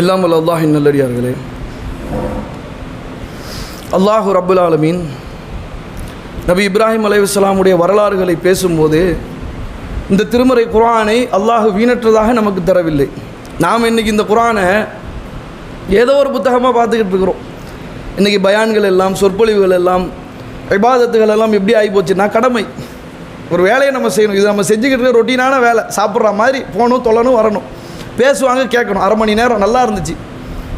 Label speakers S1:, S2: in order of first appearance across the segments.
S1: இல்லாமல் அல்லாஹின் நல்லடியார்களே. அல்லாஹு ரபுல் ஆலமீன் நபி இப்ராஹிம் அலைவிஸ்லாமுடைய வரலாறுகளை பேசும்போது இந்த திருமறை குரானை அல்லாஹு வீணற்றதாக நமக்கு தரவில்லை. நாம் இன்றைக்கி இந்த குரானை ஏதோ ஒரு புத்தகமாக பார்த்துக்கிட்டு இருக்கிறோம். இன்றைக்கி பயான்கள் எல்லாம் சொற்பொழிவுகள் எல்லாம் விவாதத்துகள் எல்லாம் எப்படி ஆகி போச்சுன்னா கடமை. ஒரு வேலையை நம்ம செய்யணும். இது நம்ம செஞ்சுக்கிட்டு ரொட்டீனான வேலை. சாப்பிட்ற மாதிரி போகணும் தொல்லணும் வரணும். பேசுவாங்க கேட்கணும். அரை மணி நேரம் நல்லா இருந்துச்சு.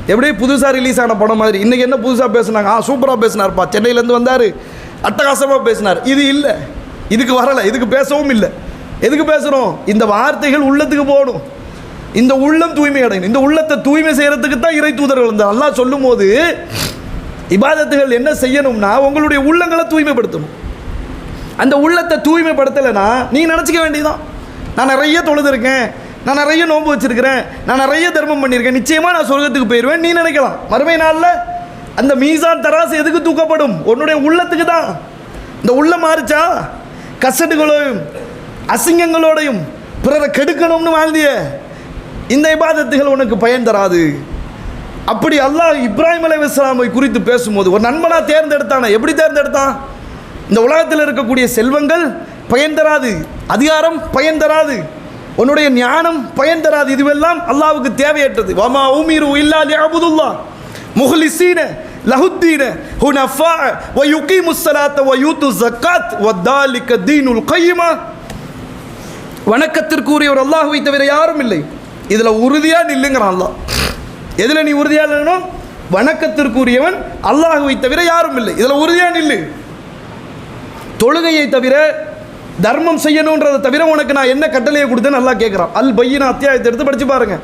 S1: எப்படி புதுசாக ரிலீஸ் ஆன படம் மாதிரி. இன்றைக்கி என்ன புதுசாக பேசுனாங்க? ஆ சூப்பராக பேசினார்ப்பா. சென்னையிலேருந்து வந்தார். அட்டகாசமாக பேசினார். இது இல்லை. இதுக்கு வரலை. இதுக்கு பேசவும் இல்லை. எதுக்கு பேசுகிறோம் இந்த வார்த்தைகள் உள்ளத்துக்கு போகணும். இந்த உள்ளம் தூய்மை அடையணும். இந்த உள்ளத்தை தூய்மை செய்கிறதுக்கு தான் இறை தூதர்கள் இந்த நல்லா சொல்லும் போது இபாதத்துகள் என்ன செய்யணும்னா உங்களுடைய உள்ளங்களை தூய்மைப்படுத்தணும். அந்த உள்ளத்தை தூய்மைப்படுத்தலைன்னா நீ நினச்சிக்க வேண்டியதான் நான் நிறைய தொழுதுருக்கேன். நான் நிறைய நோன்பு வச்சுருக்கிறேன். நான் நிறைய தர்மம் பண்ணியிருக்கேன். நிச்சயமாக நான் சொர்க்கத்துக்கு போயிடுவேன் நீ நினைக்கலாம். மறுமை நாளில் அந்த மீசான் தராசு எதுக்கு தூக்கப்படும்? உன்னுடைய உள்ளத்துக்கு தான். இந்த உள்ள மாறிச்சா? கசட்டுகளோடையும் அசிங்கங்களோடையும் பிறரை கெடுக்கணும்னு வாழ்ந்திய இந்த இபாதத்துகள் உனக்கு பயன் தராது. அப்படி அல்லாஹ் இப்ராஹிம் அலி இஸ்லாமை குறித்து பேசும்போது ஒரு நண்பனாக தேர்ந்தெடுத்தானே? எப்படி தேர்ந்தெடுத்தான்? இந்த உலகத்தில் இருக்கக்கூடிய செல்வங்கள் பயன் தராது. அதிகாரம் பயன் தராது. உன்னுடைய ஞானம் பயன் தராது. இதுவெல்லாம் அல்லாவுக்கு தேவையற்றது. வமா உமீரு இல்லா லியஅபுதுல்லா முஹ்லிஸீன லஹுத்தீன ஹுனஃபா வ யுகீமுஸ் ஸலாத்த வ யூத்து ஸக்காத் வ தாலிக தீனுல் கைமா வணக்கத்திற்குரிய ஒரு அல்லாஹ்வை தவிர யாரும் இல்லை. இதில் உறுதியாக நில்லுங்கிறான் அல்லாஹ். எதில் நீ உறுதியாக நில்லணும்? வணக்கத்திற்குரியவன் அல்லாஹுவை தவிர யாரும் இல்லை. இதில் உறுதியாக நில்லு. தொழுகையை தவிர தர்மம் செய்யணுன்றதை தவிர உனக்கு நான் என்ன கட்டளையை கொடுத்தேன்னு நல்லா கேட்குறான் அல் பையன் அத்தியாயத்தை எடுத்து படித்து பாருங்க.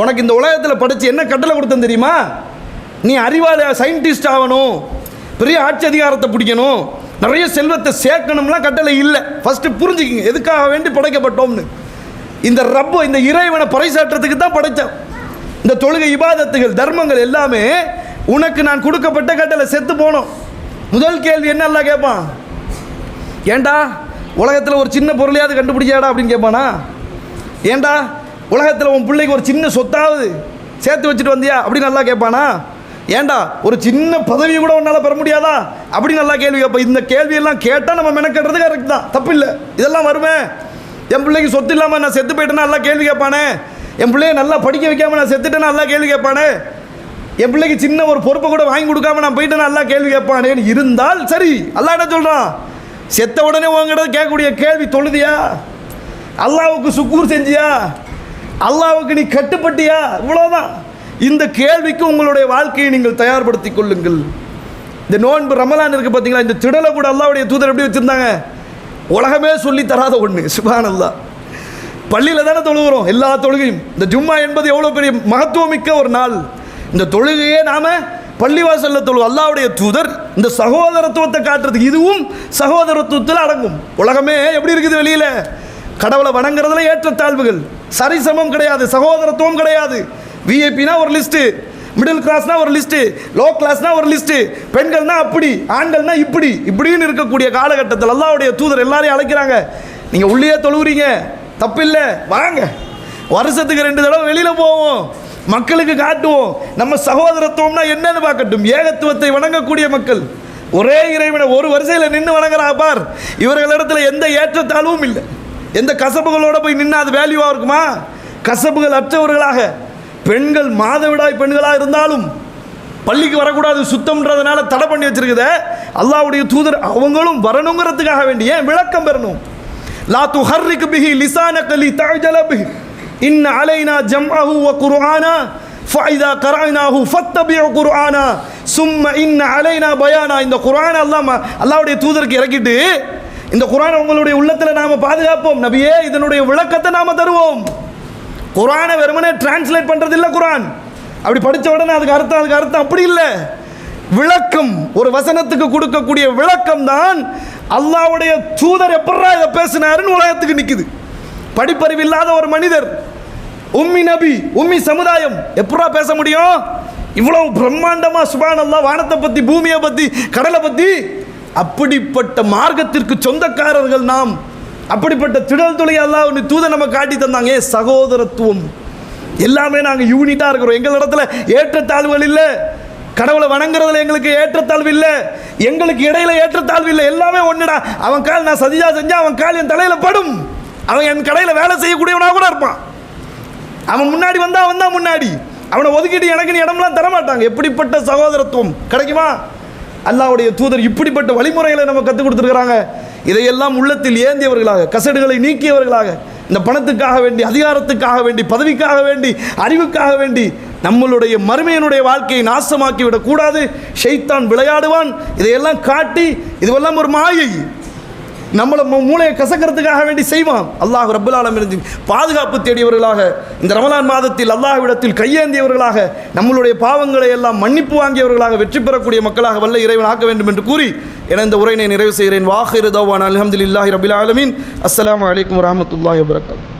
S1: உனக்கு இந்த உலகத்தில் படித்து என்ன கட்டளை கொடுத்தேன் தெரியுமா? நீ அறிவாளி சயின்டிஸ்ட் ஆகணும். பெரிய ஆட்சி அதிகாரத்தை பிடிக்கணும். நிறைய செல்வத்தை சேர்க்கணும்லாம் கட்டளை இல்லை. ஃபஸ்ட்டு புரிஞ்சுக்கிங்க எதுக்காக வேண்டி படைக்கப்பட்டோம்னு. இந்த ரப்பு இந்த இறைவனை பறைசாற்றத்துக்கு தான் படைத்தேன் இந்த தொழுகை இபாதத்துகள் தர்மங்கள் எல்லாமே உனக்கு நான் கொடுக்கப்பட்ட கட்டளை செத்து போனோம். முதல் கேள்வி என்னெல்லாம் கேட்பான் ஏண்டா? உலகத்தில் ஒரு சின்ன பொருளையாவது கண்டுபிடிச்சாடா அப்படின்னு கேட்பானா ஏண்டா? உலகத்தில் உன் பிள்ளைக்கு ஒரு சின்ன சொத்தாவது சேர்த்து வச்சுட்டு வந்தியா? அப்படின்னு நல்லா கேட்பானா ஏண்டா? ஒரு சின்ன பதவியை கூட உன்னால் பெற முடியாதா? அப்படி நல்லா கேள்வி கேட்போம் இந்த கேள்வியெல்லாம் கேட்டால் நம்ம மெனக்கட்டுறது கரெக்ட் தான். தப்பு இல்லை இதெல்லாம் வருவேன் என் பிள்ளைக்கு சொத்து இல்லாமல் நான் செத்து போயிட்டேன்னா நல்லா கேள்வி கேட்பானே என் பிள்ளைய நல்லா படிக்க வைக்காமல் நான் செத்துட்டேன்னா நல்லா கேள்வி கேட்பானே என் பிள்ளைக்கு சின்ன ஒரு பொறுப்பை கூட வாங்கி கொடுக்காம நான் போயிட்டேன்னா நல்லா கேள்வி கேட்பானேன்னு இருந்தால் சரி. அல்லா என்ன சொல்கிறான் செத்த உடனே உங்ககிட்ட கேட்கக்கூடிய கேள்வி தொழுதியா? அல்லாவுக்கு சுக்கூர் செஞ்சியா? அல்லாவுக்கு நீ கட்டுப்பட்டியா? இவ்வளோதான் இந்த கேள்விக்கு உங்களுடைய வாழ்க்கையை நீங்கள் தயார்படுத்தி கொள்ளுங்கள். இந்த நோன்பு ரமலான் இருக்கு பார்த்தீங்களா இந்த திடலை கூட அல்லாவுடைய தூதர் எப்படி வச்சுருந்தாங்க? உலகமே சொல்லி தராத ஒன்று சுபான் அல்லா பள்ளியில் தானே தொழுகிறோம். எல்லா தொழுகையும். இந்த ஜும்மா என்பது எவ்வளோ பெரிய மகத்துவமிக்க ஒரு நாள். இந்த தொழுகையே நாம் பள்ளிவாசலில் தொழு அல்லாவுடைய தூதர் இந்த சகோதரத்துவத்தை காட்டுறதுக்கு இதுவும் சகோதரத்துவத்தில் அடங்கும். உலகமே எப்படி இருக்குது வெளியில்? கடவுளை வணங்குறதுல ஏற்றத்தாழ்வுகள் சரிசமம் கிடையாது சகோதரத்துவம் கிடையாது. விஐபினா ஒரு லிஸ்ட்டு மிடில் கிளாஸ்னா ஒரு லிஸ்ட்டு லோ கிளாஸ்னா ஒரு லிஸ்ட்டு பெண்கள்னா அப்படி ஆண்கள்னா இப்படி இப்படின்னு இருக்கக்கூடிய காலகட்டத்தில் அல்லாவுடைய தூதர் எல்லாரையும் அழைக்கிறாங்க. நீங்கள் உள்ளே தொழுவுறீங்க தப்பில்லை வாங்க. வருஷத்துக்கு ரெண்டு தடவை வெளியில் போவோம். மக்களுக்கு காட்டுவோம். நம்ம சகோதரத்துவம்னா என்னன்னு பார்க்கட்டும். ஏகத்துவத்தை வணங்கக்கூடிய மக்கள். ஒரே இறைவனை ஒரு வரிசையில் நின்று வணங்குறா பார். இவர்களிடத்தில் எந்த ஏற்றத்தாழ்வும் இல்லை. எந்த கசப்புகளோட போய் நின்று அது வேல்யூவாக இருக்குமா? கசப்புகள் அற்றவர்களாக. பெண்கள் மாதவிடாய் பெண்களாக இருந்தாலும் பள்ளிக்கு வரக்கூடாது சுத்தம்ன்றதுனால தடை பண்ணி வச்சிருக்குத. அல்லாவுடைய தூதர் அவங்களும் வரணுங்கிறதுக்காக வேண்டிய விளக்கம் பெறணும்? லா துஹர்ரிக்கு பிஹி லிசானக்கலி லி பிஹி. இன் அலைனா ஜம்அஹு வ குர்ஆனா ஃபைதா கரஅனாஹு ஃபத்தபிஉ குர்ஆனா சும்ம இன் அலைனா பயானா இந்த குர்ஆன் அல்லாஹ் அல்லாஹ்வுடைய தூதருக்கு இறக்கிட்டு இந்த குர்ஆனை உங்களுடைய உள்ளத்தில் நாம பாதுகாப்போம். நபியே இதனுடைய விளக்கத்தை நாம தருவோம். குரானை வெறுமனே டிரான்ஸ்லேட் பண்ணுறது இல்லை குரான் அப்படி படித்த உடனே அதுக்கு அர்த்தம் அதுக்கு அர்த்தம் அப்படி இல்லை. விளக்கம் ஒரு வசனத்துக்கு கொடுக்கக்கூடிய விளக்கம் தான் அல்லாவுடைய தூதர் எப்படா இதை பேசினாருன்னு உலகத்துக்கு நிற்குது படிப்பறிவு இல்லாத ஒரு மனிதர் உம்மி நபி உம்மி சமுதாயம். எப்படா பேச முடியும்? இவ்வளவு பிரம்மாண்டமா சுபானல்லா வானத்தை பத்தி பூமியை பத்தி கடலை பத்தி? அப்படிப்பட்ட மார்க்கத்திற்கு சொந்தக்காரர்கள் நாம் அப்படிப்பட்ட திடல் துளை அல்லாஹ் தூதை நம்ம காட்டி தந்தாங்க. ஏன் சகோதரத்துவம். எல்லாமே நாங்கள் யூனிட்டாக இருக்கிறோம். எங்கள் இடத்துல ஏற்றத்தாழ்வுகள் இல்லை. கடவுளை வணங்குறதுல எங்களுக்கு ஏற்றத்தாழ்வு இல்லை. எங்களுக்கு இடையில ஏற்றத்தாழ்வு இல்லை. எல்லாமே ஒன்றுடா அவன் கால் நான் சதிஜா செஞ்சா அவன் கால் என் தலையில் படும். அவன் என் கடையில் வேலை செய்யக்கூடியவனா கூட இருப்பான். அவன் முன்னாடி வந்தா அவன் தான் முன்னாடி. அவனை ஒதுக்கிட்டு எனக்கு நீ இடம்லாம் தரமாட்டாங்க. எப்படிப்பட்ட சகோதரத்துவம்? கிடைக்குமா? அல்லாவுடைய தூதர் இப்படிப்பட்ட வழிமுறைகளை நம்ம கற்றுக் கொடுத்துருக்குறாங்க. இதையெல்லாம் உள்ளத்தில் ஏந்தியவர்களாக கசடுகளை நீக்கியவர்களாக இந்த பணத்துக்காக வேண்டி அதிகாரத்துக்காக வேண்டி பதவிக்காக வேண்டி அறிவுக்காக வேண்டி நம்மளுடைய மருமையனுடைய வாழ்க்கையை நாசமாக்கி விடக்கூடாது ஷெய்தான் விளையாடுவான். இதையெல்லாம் காட்டி இதுவெல்லாம் ஒரு மாயை. நம்மளை மூளையை கசக்கிறதுக்காக வேண்டி செய்வான். அல்லாஹ் ரபுல்லாலம் இருந்து பாதுகாப்பு தேடியவர்களாக இந்த ரமலான் மாதத்தில் அல்லாஹ்விடத்தில் கையேந்தியவர்களாக நம்மளுடைய பாவங்களை எல்லாம் மன்னிப்பு வாங்கியவர்களாக வெற்றி பெறக்கூடிய மக்களாக வல்ல இறைவன் ஆக்க வேண்டும் என்று கூறி என இந்த உரையினை நிறைவு செய்கிறேன். வாஹிரு தவான் அலமதுல்லாஹி ரபில் ஆலமீன். அஸ்ஸலாமு அலைக்கும் வரஹ்மத்துல்லாஹி வபரகாத்துஹு